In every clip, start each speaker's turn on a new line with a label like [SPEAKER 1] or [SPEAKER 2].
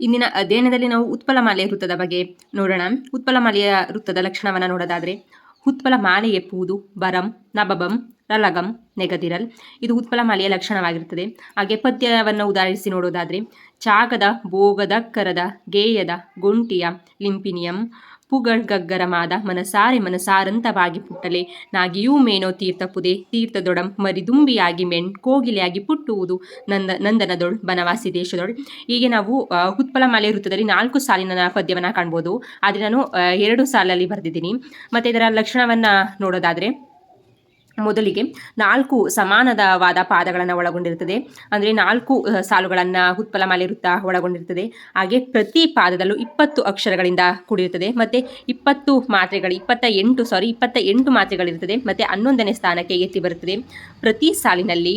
[SPEAKER 1] ಇಂದಿನ ಅಧ್ಯಯನದಲ್ಲಿ ನಾವು ಉತ್ಪಲ ಮಾಲೆಯ ವೃತ್ತದ ಬಗ್ಗೆ ನೋಡೋಣ. ಉತ್ಪಲಮಾಲೆಯ ವೃತ್ತದ ಲಕ್ಷಣವನ್ನು ನೋಡೋದಾದರೆ, ಉತ್ಪಲ ಮಾಲೆ ಎಪ್ಪುವುದು ಬರಂ, ನಬಬಂ ರಲಗಂ ನೆಗದಿರಲ್. ಇದು ಉತ್ಪಲ ಮಾಲೆಯ ಲಕ್ಷಣವಾಗಿರುತ್ತದೆ ಹಾಗೆ ಪದ್ಯವನ್ನು ಉದಾಹರಿಸಿ ನೋಡೋದಾದರೆ, ಚಾಗದ, ಭೋಗದ, ಕರದ, ಗೇಯದ, ಗುಂಟಿಯ, ಲಿಂಪಿನಿಯಂ, ಪುಗಳ್ಗಗ್ಗರಮಾದ, ಮನಸಾರೆ ಮನಸಾರಂತವಾಗಿ ಪುಟ್ಟಲೆ, ನಾಗಿಯೂ ಮೇನೋ ತೀರ್ಥ ಪುದೆ ತೀರ್ಥದೊಡಂ ಮರಿದುಂಬಿಯಾಗಿ ಮೆಣ್ ಕೋಗಿಲೆಯಾಗಿ ಪುಟ್ಟುವುದು, ನಂದ, ನಂದನದೊಳ್, ಬನವಾಸಿ ದೇಶದೊಳ್. ಹೀಗೆ ನಾವು ಉತ್ಪಲ ಮಾಲೆ ವೃತ್ತದಲ್ಲಿ ನಾಲ್ಕು ಸಾಲಿನ ಪದ್ಯವನ್ನು ಕಾಣ್ಬೋದು. ಆದರೆ ನಾನು ಎರಡು ಸಾಲಲ್ಲಿ ಬರೆದಿದ್ದೀನಿ. ಮತ್ತು ಇದರ ಲಕ್ಷಣವನ್ನು ನೋಡೋದಾದರೆ ಮೊದಲಿಗೆ ನಾಲ್ಕು ಸಮಾನದವಾದ ಪಾದಗಳನ್ನು ಒಳಗೊಂಡಿರುತ್ತದೆ. ಅಂದರೆ ನಾಲ್ಕು ಸಾಲುಗಳನ್ನು ಉತ್ಪಲಮಾಲೆ ವೃತ್ತ ಒಳಗೊಂಡಿರುತ್ತದೆ. ಹಾಗೆ ಪ್ರತಿ ಪಾದದಲ್ಲೂ ಇಪ್ಪತ್ತು ಅಕ್ಷರಗಳಿಂದ ಕೂಡಿರುತ್ತದೆ. ಮತ್ತು ಇಪ್ಪತ್ತು ಮಾತ್ರೆಗಳು ಇಪ್ಪತ್ತ ಎಂಟು ಸಾರಿ ಇಪ್ಪತ್ತ ಎಂಟು ಮಾತ್ರೆಗಳಿರುತ್ತದೆ. ಮತ್ತು ಹನ್ನೊಂದನೇ ಸ್ಥಾನಕ್ಕೆ ಎತ್ತಿ ಬರುತ್ತದೆ. ಪ್ರತಿ ಸಾಲಿನಲ್ಲಿ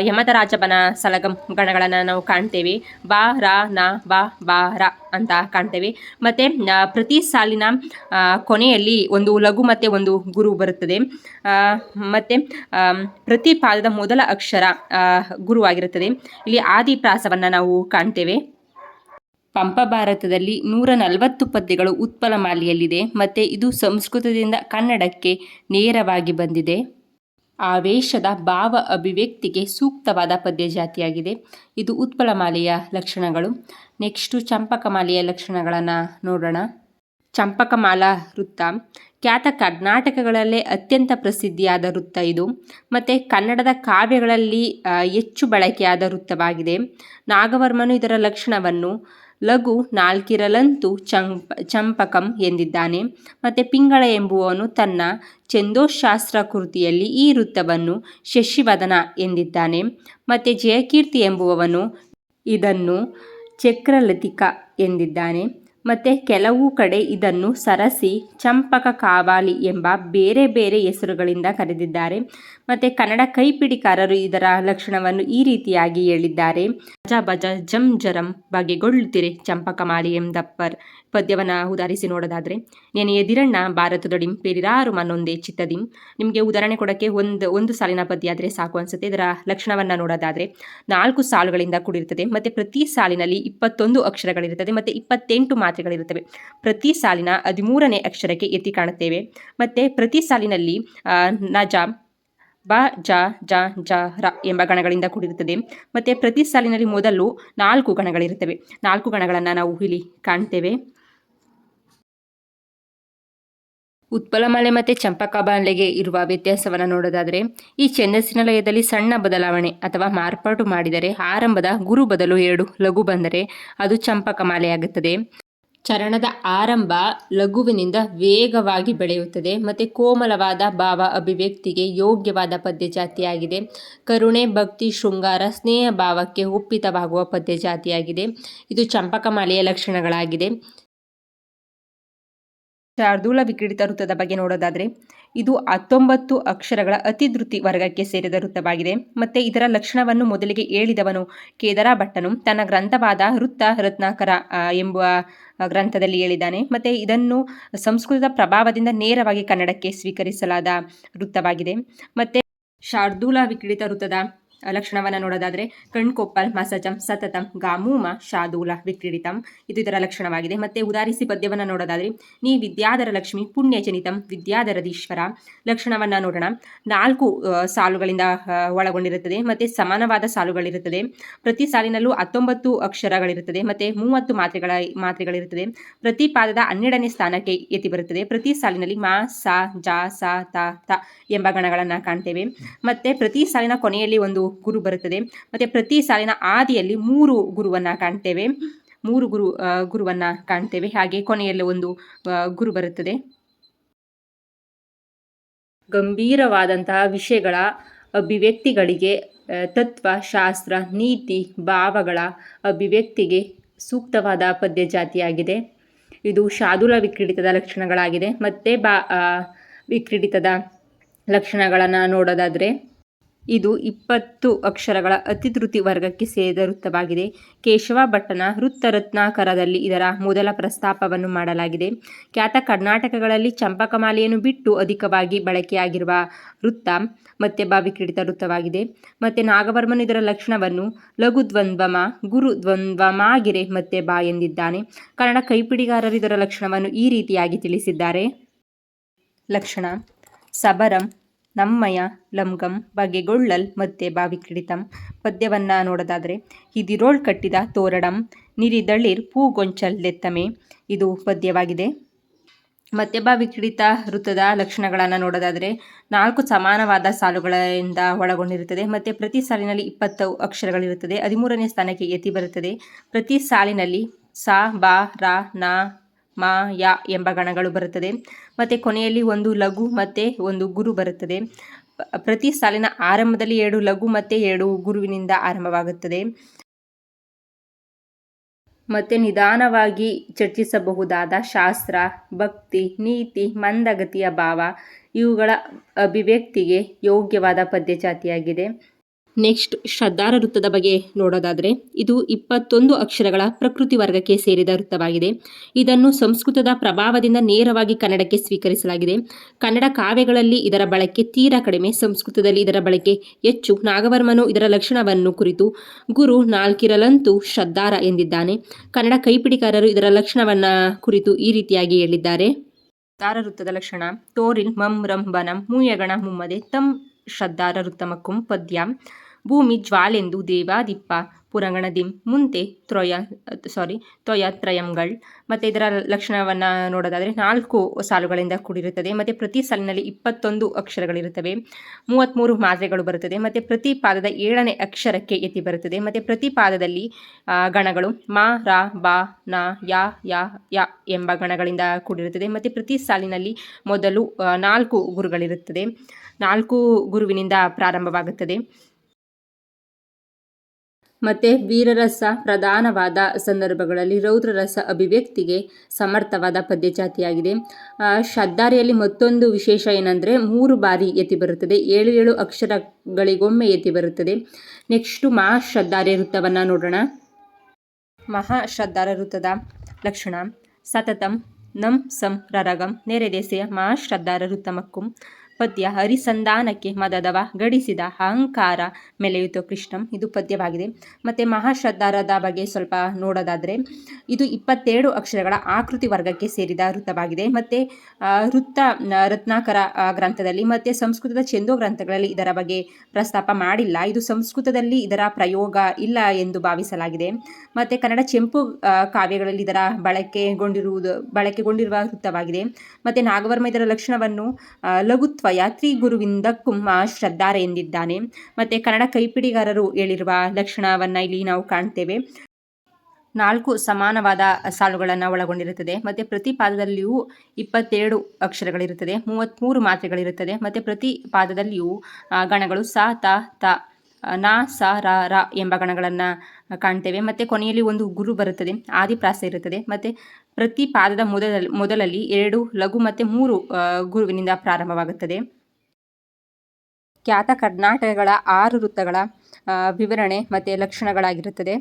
[SPEAKER 1] ಯಮಧರಾಜಬನ ಸಲಗಂ ಗಣಗಳನ್ನು ನಾವು ಕಾಣ್ತೇವೆ. ಬಾ, ರಾ, ನ, ಬಾ ಬಾ, ರ. ಅಂತ ಕಾಣ್ತೇವೆ. ಮತ್ತು ಪ್ರತಿ ಸಾಲಿನ ಕೊನೆಯಲ್ಲಿ ಒಂದು ಲಘು ಮತ್ತು ಒಂದು ಗುರು ಬರುತ್ತದೆ. ಮತ್ತು ಪ್ರತಿ ಪಾದದ ಮೊದಲ ಅಕ್ಷರ ಗುರುವಾಗಿರುತ್ತದೆ ಇಲ್ಲಿ ಆದಿಪ್ರಾಸವನ್ನು ನಾವು ಕಾಣ್ತೇವೆ. ಪಂಪ ಭಾರತದಲ್ಲಿ ನೂರ ನಲವತ್ತು ಪದ್ಯಗಳು ಉತ್ಪಲಮಾಲೆಯಲ್ಲಿದೆ ಮತ್ತು ಇದು ಸಂಸ್ಕೃತದಿಂದ ಕನ್ನಡಕ್ಕೆ ನೇರವಾಗಿ ಬಂದಿದೆ. ಆವೇಶದ ಭಾವ ಅಭಿವ್ಯಕ್ತಿಗೆ ಸೂಕ್ತವಾದ ಪದ್ಯ ಜಾತಿಯಾಗಿದೆ ಇದು ಉತ್ಪಲಮಾಲೆಯ ಲಕ್ಷಣಗಳು. ನೆಕ್ಸ್ಟು ಚಂಪಕಮಾಲೆಯ ಲಕ್ಷಣಗಳನ್ನು ನೋಡೋಣ. ಚಂಪಕಮಾಲಾ ವೃತ್ತ. ಖ್ಯಾತ ಕರ್ನಾಟಕಗಳಲ್ಲೇ ಅತ್ಯಂತ ಪ್ರಸಿದ್ಧಿಯಾದ ವೃತ್ತ ಇದು. ಮತ್ತು ಕನ್ನಡದ ಕಾವ್ಯಗಳಲ್ಲಿ ಹೆಚ್ಚು ಬಳಕೆಯಾದ ವೃತ್ತವಾಗಿದೆ. ನಾಗವರ್ಮನು ಇದರ ಲಕ್ಷಣವನ್ನು ಲಘು ನಾಲ್ಕಿರಲಂತೂ ಚಂಪ ಚಂಪಕಂ ಎಂದಿದ್ದಾನೆ. ಮತ್ತು ಪಿಂಗಳ ಎಂಬುವವನು ತನ್ನ ಛಂದೋಶಾಸ್ತ್ರ ಕೃತಿಯಲ್ಲಿ ಈ ವೃತ್ತವನ್ನು ಶಶಿವದನ ಎಂದಿದ್ದಾನೆ. ಮತ್ತು ಜಯಕೀರ್ತಿ ಎಂಬುವವನು ಇದನ್ನು ಚಕ್ರಲತಿಕ ಎಂದಿದ್ದಾನೆ. ಮತ್ತು ಕೆಲವು ಕಡೆ ಇದನ್ನು ಸರಸಿ, ಚಂಪಕ ಕಾವಾಲಿ ಎಂಬ ಬೇರೆ ಬೇರೆ ಹೆಸರುಗಳಿಂದ ಕರೆದಿದ್ದಾರೆ. ಮತ್ತು ಕನ್ನಡ ಕೈಪಿಡಿಕಾರರು ಇದರ ಲಕ್ಷಣವನ್ನು ಈ ರೀತಿಯಾಗಿ ಹೇಳಿದ್ದಾರೆ. ಬಜ ಬಜ ಜಂ ಜರಂ ಬಗೆಗೊಳ್ಳುತ್ತಿರೆ ಚಂಪಕಮಾಲಿ ಎಂದಪ್ಪರ್. ಪದ್ಯವನ್ನು ಉದಾಹರಿಸಿ ನೋಡೋದಾದರೆ, ನೆನೆ ಎದಿರಣ್ಣ, ಭಾರತದೊಡಿಂ ಪೇರಿರಾರು ಮನ್ನೊಂದೇ ಚಿತ್ತದಿಂ. ನಿಮಗೆ ಉದಾಹರಣೆ ಕೊಡೋಕ್ಕೆ ಒಂದು ಒಂದು ಸಾಲಿನ ಪದ್ಯ ಆದರೆ ಸಾಕು ಅನಿಸುತ್ತೆ. ಇದರ ಲಕ್ಷಣವನ್ನು ನೋಡೋದಾದರೆ, ನಾಲ್ಕು ಸಾಲುಗಳಿಂದ ಕೂಡಿರುತ್ತದೆ ಮತ್ತು ಪ್ರತಿ ಸಾಲಿನಲ್ಲಿ ಇಪ್ಪತ್ತೊಂದು ಅಕ್ಷರಗಳಿರುತ್ತದೆ ಮತ್ತು ಇಪ್ಪತ್ತೆಂಟು ಮಾತ್ರೆಗಳಿರುತ್ತವೆ ಪ್ರತಿ ಸಾಲಿನ ಹದಿಮೂರನೇ ಅಕ್ಷರಕ್ಕೆ ಎತ್ತಿ ಕಾಣುತ್ತೇವೆ. ಮತ್ತು ಪ್ರತಿ ಸಾಲಿನಲ್ಲಿ ನಜ ಬ, ಜ ಜ ಜ, ರ ಎಂಬ ಗಣಗಳಿಂದ ಕೂಡಿರುತ್ತದೆ ಮತ್ತು ಪ್ರತಿ ಸಾಲಿನಲ್ಲಿ ಮೊದಲು ನಾಲ್ಕು ಗಣಗಳಿರುತ್ತವೆ ನಾಲ್ಕು ಗಣಗಳನ್ನು ನಾವು ಇಲ್ಲಿ ಕಾಣ್ತೇವೆ. ಉತ್ಪಲಮಾಲೆ ಮತ್ತು ಚಂಪಕಮಾಲೆಗೆ ಇರುವ ವ್ಯತ್ಯಾಸವನ್ನು ನೋಡೋದಾದರೆ, ಈ ಛಂದಸ್ಸಿನ ಲಯದಲ್ಲಿ ಸಣ್ಣ ಬದಲಾವಣೆ ಅಥವಾ ಮಾರ್ಪಾಟು ಮಾಡಿದರೆ ಆರಂಭದ ಗುರು ಬದಲು ಎರಡು ಲಘು ಬಂದರೆ ಅದು ಚಂಪಕಮಾಲೆಯಾಗುತ್ತದೆ ಚರಣದ ಆರಂಭ ಲಘುವಿನಿಂದ ವೇಗವಾಗಿ ಬೆಳೆಯುತ್ತದೆ ಮತ್ತು ಕೋಮಲವಾದ ಭಾವ ಅಭಿವ್ಯಕ್ತಿಗೆ ಯೋಗ್ಯವಾದ ಪದ್ಯ ಜಾತಿಯಾಗಿದೆ ಕರುಣೆ, ಭಕ್ತಿ, ಶೃಂಗಾರ, ಸ್ನೇಹ ಭಾವಕ್ಕೆ ಒಪ್ಪಿತವಾಗುವ ಪದ್ಯ ಜಾತಿಯಾಗಿದೆ ಇದು ಚಂಪಕಮಾಲೆಯ ಲಕ್ಷಣಗಳಾಗಿದೆ. ಶಾರ್ದೂಲ ವಿಕ್ರೀಡಿತ ವೃತ್ತದ ಬಗ್ಗೆ ನೋಡೋದಾದರೆ, ಇದು ಹತ್ತೊಂಬತ್ತು ಅಕ್ಷರಗಳ ಅತಿಧೃತಿ ವರ್ಗಕ್ಕೆ ಸೇರಿದ ವೃತ್ತವಾಗಿದೆ. ಮತ್ತು ಇದರ ಲಕ್ಷಣವನ್ನು ಮೊದಲಿಗೆ ಹೇಳಿದವನು ಕೇದರ ಭಟ್ಟನು ತನ್ನ ಗ್ರಂಥವಾದ ವೃತ್ತ ರತ್ನಾಕರ ಎಂಬ ಗ್ರಂಥದಲ್ಲಿ ಹೇಳಿದ್ದಾನೆ. ಮತ್ತು ಇದನ್ನು ಸಂಸ್ಕೃತದ ಪ್ರಭಾವದಿಂದ ನೇರವಾಗಿ ಕನ್ನಡಕ್ಕೆ ಸ್ವೀಕರಿಸಲಾದ ವೃತ್ತವಾಗಿದೆ. ಮತ್ತು ಶಾರ್ದೂಲ ವಿಕ್ರೀಡಿತ ವೃತ್ತದ ಲಕ್ಷಣವನ್ನು ನೋಡೋದಾದರೆ ಕಣ್ಕೊಪ್ಪಲ್ ಮಸಜಂ, ಸತತಂ ಗಾಮೂಮ ಶಾದೂಲ ವಿಕ್ರೀಡಿತಂ, ಇದು ಇದರ ಲಕ್ಷಣವಾಗಿದೆ. ಮತ್ತೆ ಉದಾಹರಿಸಿ ಪದ್ಯವನ್ನು ನೋಡೋದಾದರೆ, ನೀ ವಿದ್ಯಾಧರ ಲಕ್ಷ್ಮಿ ಪುಣ್ಯಜನಿತಂ ವಿದ್ಯಾಧರದೀಶ್ವರ ಲಕ್ಷಣವನ್ನು ನೋಡೋಣ. ನಾಲ್ಕು ಸಾಲುಗಳಿಂದ ಒಳಗೊಂಡಿರುತ್ತದೆ. ಮತ್ತು ಸಮಾನವಾದ ಸಾಲುಗಳಿರುತ್ತದೆ. ಪ್ರತಿ ಸಾಲಿನಲ್ಲೂ ಹತ್ತೊಂಬತ್ತು ಅಕ್ಷರಗಳಿರುತ್ತದೆ. ಮತ್ತೆ ಮೂವತ್ತು ಮಾತ್ರೆಗಳ, ಮಾತ್ರೆಗಳಿರುತ್ತದೆ. ಪ್ರತಿ ಪಾದದ ಹನ್ನೆರಡನೇ ಸ್ಥಾನಕ್ಕೆ ಎತ್ತಿ ಬರುತ್ತದೆ. ಪ್ರತಿ ಸಾಲಿನಲ್ಲಿ ಮಾ, ಸ, ಜ, ಸ ತ ಎಂಬ ಗಣಗಳನ್ನು ಕಾಣ್ತೇವೆ. ಮತ್ತು ಪ್ರತಿ ಸಾಲಿನ ಕೊನೆಯಲ್ಲಿ ಒಂದು ಗುರು ಬರುತ್ತದೆ. ಮತ್ತೆ ಪ್ರತಿ ಸಾಲಿನ ಆದಿಯಲ್ಲಿ ಮೂರು ಗುರುವನ್ನು ಕಾಣ್ತೇವೆ. ಮೂರು ಗುರು ಗುರುವನ್ನ ಕಾಣ್ತೇವೆ. ಹಾಗೆ ಕೊನೆಯಲ್ಲಿ ಒಂದು ಗುರು ಬರುತ್ತದೆ. ಗಂಭೀರವಾದಂತಹ ವಿಷಯಗಳ ಅಭಿವ್ಯಕ್ತಿಗಳಿಗೆ ತತ್ವ, ಶಾಸ್ತ್ರ, ನೀತಿ, ಭಾವಗಳ ಅಭಿವ್ಯಕ್ತಿಗೆ ಸೂಕ್ತವಾದ ಪದ್ಯ ಜಾತಿಯಾಗಿದೆ. ಇದು ಶಾದುಲ ವಿಕ್ರೀಡಿತದ ಲಕ್ಷಣಗಳಾಗಿದೆ. ಮತ್ತೆ ಬಾ ವಿಕ್ರೀಡಿತದ ಲಕ್ಷಣಗಳನ್ನು ನೋಡೋದಾದರೆ ಇದು ಇಪ್ಪತ್ತು ಅಕ್ಷರಗಳ ಅತಿಧೃತಿ ವರ್ಗಕ್ಕೆ ಸೇರಿದ ವೃತ್ತವಾಗಿದೆ ಕೇಶವ ಭಟ್ಟನ ವೃತ್ತ ರತ್ನಾಕರದಲ್ಲಿ ಇದರ ಮೊದಲ ಪ್ರಸ್ತಾಪವನ್ನು ಮಾಡಲಾಗಿದೆ. ಖ್ಯಾತ ಕರ್ನಾಟಕಗಳಲ್ಲಿ ಚಂಪಕಮಾಲೆಯನ್ನು ಬಿಟ್ಟು ಅಧಿಕವಾಗಿ ಬಳಕೆಯಾಗಿರುವ ವೃತ್ತ ಮತ್ತೆ ಬಾವಿಕ್ರೀಡಿತ ವೃತ್ತವಾಗಿದೆ. ಮತ್ತೆ ನಾಗವರ್ಮನು ಇದರ ಲಕ್ಷಣವನ್ನು ಲಘು ದ್ವಂದ್ವಮ ಗುರು ಮತ್ತೆ ಬಾ ಎಂದಿದ್ದಾನೆ. ಕನ್ನಡ ಕೈಪಿಡಿಗಾರರು ಇದರ ಲಕ್ಷಣವನ್ನು ಈ ರೀತಿಯಾಗಿ ತಿಳಿಸಿದ್ದಾರೆ. ಲಕ್ಷಣ, ಸಬರಂ ನಮ್ಮಯ ಲಂಗಂ ಬಗೆಗೊಳ್ಳಲ್ ಮತ್ತೆ ಬಾವಿಕ್ರೀಡಿತಂ ಪದ್ಯವನ್ನು ನೋಡೋದಾದರೆ, ಹಿದಿರೋಳ್ ಕಟ್ಟಿದ ತೋರಡಂ ನಿರಿದಳಿರ್ ಪೂಗೊಂಚಲ್ ಲೆತ್ತಮೆ ಇದು ಪದ್ಯವಾಗಿದೆ. ಮತ್ತೆ ಬಾವಿಕ್ರೀಡಿತ ವೃತ್ತದ ಲಕ್ಷಣಗಳನ್ನು ನೋಡೋದಾದರೆ, ನಾಲ್ಕು ಸಮಾನವಾದ ಸಾಲುಗಳಿಂದ ಒಳಗೊಂಡಿರುತ್ತದೆ. ಮತ್ತು ಪ್ರತಿ ಸಾಲಿನಲ್ಲಿ ಇಪ್ಪತ್ತು ಅಕ್ಷರಗಳಿರುತ್ತದೆ. ಹದಿಮೂರನೇ ಸ್ಥಾನಕ್ಕೆ ಯತಿ ಬರುತ್ತದೆ. ಪ್ರತಿ ಸಾಲಿನಲ್ಲಿ ಸ, ಬಾ, ರ, ನ ಮ, ಯಾ ಎಂಬ ಗಣಗಳು ಬರುತ್ತದೆ. ಮತ್ತು ಕೊನೆಯಲ್ಲಿ ಒಂದು ಲಘು ಮತ್ತು ಒಂದು ಗುರು ಬರುತ್ತದೆ. ಪ್ರತಿ ಸಾಲಿನ ಆರಂಭದಲ್ಲಿ ಎರಡು ಲಘು ಮತ್ತು ಎರಡು ಗುರುವಿನಿಂದ ಆರಂಭವಾಗುತ್ತದೆ. ಮತ್ತು ನಿಧಾನವಾಗಿ ಚರ್ಚಿಸಬಹುದಾದ ಶಾಸ್ತ್ರ, ಭಕ್ತಿ, ನೀತಿ, ಮಂದಗತಿಯ ಭಾವ ಇವುಗಳ ಅಭಿವ್ಯಕ್ತಿಗೆ ಯೋಗ್ಯವಾದ ಪದ್ಯಜಾತಿಯಾಗಿದೆ. ನೆಕ್ಸ್ಟ್ ಶ್ರದ್ಧಾರ ವೃತ್ತದ ಬಗ್ಗೆ ನೋಡೋದಾದರೆ, ಇದು ಇಪ್ಪತ್ತೊಂದು ಅಕ್ಷರಗಳ ಪ್ರಕೃತಿ ವರ್ಗಕ್ಕೆ ಸೇರಿದ ವೃತ್ತವಾಗಿದೆ. ಇದನ್ನು ಸಂಸ್ಕೃತದ ಪ್ರಭಾವದಿಂದ ನೇರವಾಗಿ ಕನ್ನಡಕ್ಕೆ ಸ್ವೀಕರಿಸಲಾಗಿದೆ. ಕನ್ನಡ ಕಾವ್ಯಗಳಲ್ಲಿ ಇದರ ಬಳಕೆ ತೀರಾ ಕಡಿಮೆ. ಸಂಸ್ಕೃತದಲ್ಲಿ ಇದರ ಬಳಕೆ ಹೆಚ್ಚು. ನಾಗವರ್ಮನು ಇದರ ಲಕ್ಷಣವನ್ನು ಕುರಿತು ಗುರು ನಾಲ್ಕಿರಲಂತೂ ಶ್ರದ್ಧಾರ ಎಂದಿದ್ದಾನೆ. ಕನ್ನಡ ಕೈಪಿಡಿಕಾರರು ಇದರ ಲಕ್ಷಣವನ್ನು ಕುರಿತು ಈ ರೀತಿಯಾಗಿ ಹೇಳಿದ್ದಾರೆ. ಶ್ರದ್ಧಾರ ವೃತ್ತದ ಲಕ್ಷಣ ತೋರಿಲ್ ಮಂ ಬನಂ ಮೂಯಗಣ ಮುಮ್ಮದೆ ತಂ ಶ್ರದ್ಧಾರ ವೃತ್ತಮಕ್ಕುಂ ಪದ್ಯ. ಭೂಮಿ ಜ್ವಾಲೆಂದು ದೇವಾದಿಪ್ಪ ಪುರಂಗಣದಿಂ ಮುಂತೆ ತ್ರೊಯ ಸಾರಿ ತ್ವಯ ತ್ರಯಂಗಳ್ ಮತ್ತು ಇದರ ಲಕ್ಷಣವನ್ನು ನೋಡೋದಾದರೆ ನಾಲ್ಕು ಸಾಲುಗಳಿಂದ ಕೂಡಿರುತ್ತದೆ. ಮತ್ತು ಪ್ರತಿ ಸಾಲಿನಲ್ಲಿ ಇಪ್ಪತ್ತೊಂದು ಅಕ್ಷರಗಳಿರುತ್ತವೆ. ಮೂವತ್ತ್ಮೂರು ಮಾತ್ರೆಗಳು ಬರುತ್ತದೆ. ಮತ್ತು ಪ್ರತಿ ಪಾದದ ಏಳನೇ ಅಕ್ಷರಕ್ಕೆ ಎತ್ತಿ ಬರುತ್ತದೆ. ಮತ್ತು ಪ್ರತಿ ಪಾದದಲ್ಲಿ ಗಣಗಳು ಮ, ರ, ಬಾ, ನ, ಯಾ ಯಾ ಯಾ ಎಂಬ ಗಣಗಳಿಂದ ಕೂಡಿರುತ್ತದೆ. ಮತ್ತು ಪ್ರತಿ ಸಾಲಿನಲ್ಲಿ ಮೊದಲು ನಾಲ್ಕು ಗುರುಗಳಿರುತ್ತದೆ. ನಾಲ್ಕು ಗುರುವಿನಿಂದ ಪ್ರಾರಂಭವಾಗುತ್ತದೆ. ಮತ್ತು ವೀರರಸ ಪ್ರಧಾನವಾದ ಸಂದರ್ಭಗಳಲ್ಲಿ ರೌದ್ರರಸ ಅಭಿವ್ಯಕ್ತಿಗೆ ಸಮರ್ಥವಾದ ಪದ್ಯಜಾತಿಯಾಗಿದೆ. ಶ್ರದ್ಧಾರಿಯಲ್ಲಿ ಮತ್ತೊಂದು ವಿಶೇಷ ಏನಂದರೆ ಮೂರು ಬಾರಿ ಎತ್ತಿ ಬರುತ್ತದೆ. ಏಳು ಏಳು ಅಕ್ಷರಗಳಿಗೊಮ್ಮೆ ಎತ್ತಿ ಬರುತ್ತದೆ. ನೆಕ್ಸ್ಟು ಮಹಾಶ್ರದ್ಧಾರ್ಯ ವೃತ್ತವನ್ನು ನೋಡೋಣ. ಮಹಾಶ್ರದ್ಧಾರ ವೃತ್ತದ ಲಕ್ಷಣ. ಸತತಂ ನಂ ಸಂ ರರಗಂ ನೆರೆದೆಸೆಯ ಮಹಾಶ್ರದ್ಧಾರ ವೃತ್ತಮಕ್ಕುಂ ಪದ್ಯ ಹರಿಸಂಧಾನಕ್ಕೆ ಮದದವ ಗಡಿಸಿದ ಅಹಂಕಾರ ಮೆಲೆಯಿತು ಕೃಷ್ಣಂ. ಇದು ಪದ್ಯವಾಗಿದೆ. ಮತ್ತು ಮಹಾಶ್ರದ್ಧಾರದ ಬಗ್ಗೆ ಸ್ವಲ್ಪ ನೋಡೋದಾದರೆ, ಇದು ಇಪ್ಪತ್ತೆರಡು ಅಕ್ಷರಗಳ ಆಕೃತಿ ವರ್ಗಕ್ಕೆ ಸೇರಿದ ವೃತ್ತವಾಗಿದೆ. ಮತ್ತು ವೃತ್ತ ರತ್ನಾಕರ ಗ್ರಂಥದಲ್ಲಿ ಮತ್ತು ಸಂಸ್ಕೃತದ ಚೆಂದೋ ಗ್ರಂಥಗಳಲ್ಲಿ ಇದರ ಬಗ್ಗೆ ಪ್ರಸ್ತಾಪ ಮಾಡಿಲ್ಲ. ಇದು ಸಂಸ್ಕೃತದಲ್ಲಿ ಇದರ ಪ್ರಯೋಗ ಇಲ್ಲ ಎಂದು ಭಾವಿಸಲಾಗಿದೆ. ಮತ್ತು ಕನ್ನಡ ಚೆಂಪು ಕಾವ್ಯಗಳಲ್ಲಿ ಇದರ ಬಳಕೆಗೊಂಡಿರುವುದು, ಬಳಕೆಗೊಂಡಿರುವ ವೃತ್ತವಾಗಿದೆ. ಮತ್ತು ನಾಗವರ್ಮ ಇದರ ಲಕ್ಷಣವನ್ನು ಆ, ಗುರುವಿಂದ ತ್ರಿಗುರುವಿಂದಕ್ಕೂ ಶ್ರದ್ಧಾರೆ ಎಂದಿದ್ದಾನೆ. ಮತ್ತೆ ಕನ್ನಡ ಕೈಪಿಡಿಗಾರರು ಹೇಳಿರುವ ಲಕ್ಷಣವನ್ನು ಇಲ್ಲಿ ನಾವು ಕಾಣ್ತೇವೆ. ನಾಲ್ಕು ಸಮಾನವಾದ ಸಾಲುಗಳನ್ನು ಒಳಗೊಂಡಿರುತ್ತದೆ. ಮತ್ತು ಪ್ರತಿ ಪಾದದಲ್ಲಿಯೂ ಇಪ್ಪತ್ತೆರಡು ಅಕ್ಷರಗಳಿರುತ್ತದೆ. ಮೂವತ್ತ್ಮೂರು ಮಾತ್ರೆಗಳಿರುತ್ತದೆ. ಮತ್ತು ಪ್ರತಿ ಪಾದದಲ್ಲಿಯೂ ಗಣಗಳು ಸ ತ ತ ನ, ಸ, ರ ರ ಎಂಬ ಗಣಗಳನ್ನು ಕಾಣ್ತೇವೆ. ಮತ್ತು ಕೊನೆಯಲ್ಲಿ ಒಂದು ಗುರು ಬರುತ್ತದೆ. ಆದಿಪ್ರಾಸ ಇರುತ್ತದೆ. ಮತ್ತು ಪ್ರತಿ ಪಾದದ ಮೊದಲಲ್ಲಿ ಮೊದಲಲ್ಲಿ ಎರಡು ಲಘು ಮತ್ತು ಮೂರು ಗುರುವಿನಿಂದ ಪ್ರಾರಂಭವಾಗುತ್ತದೆ. ಖ್ಯಾತ ಕರ್ನಾಟಕಗಳ ಆರು ವೃತ್ತಗಳ ವಿವರಣೆ ಮತ್ತು ಲಕ್ಷಣಗಳಾಗಿರುತ್ತದೆ.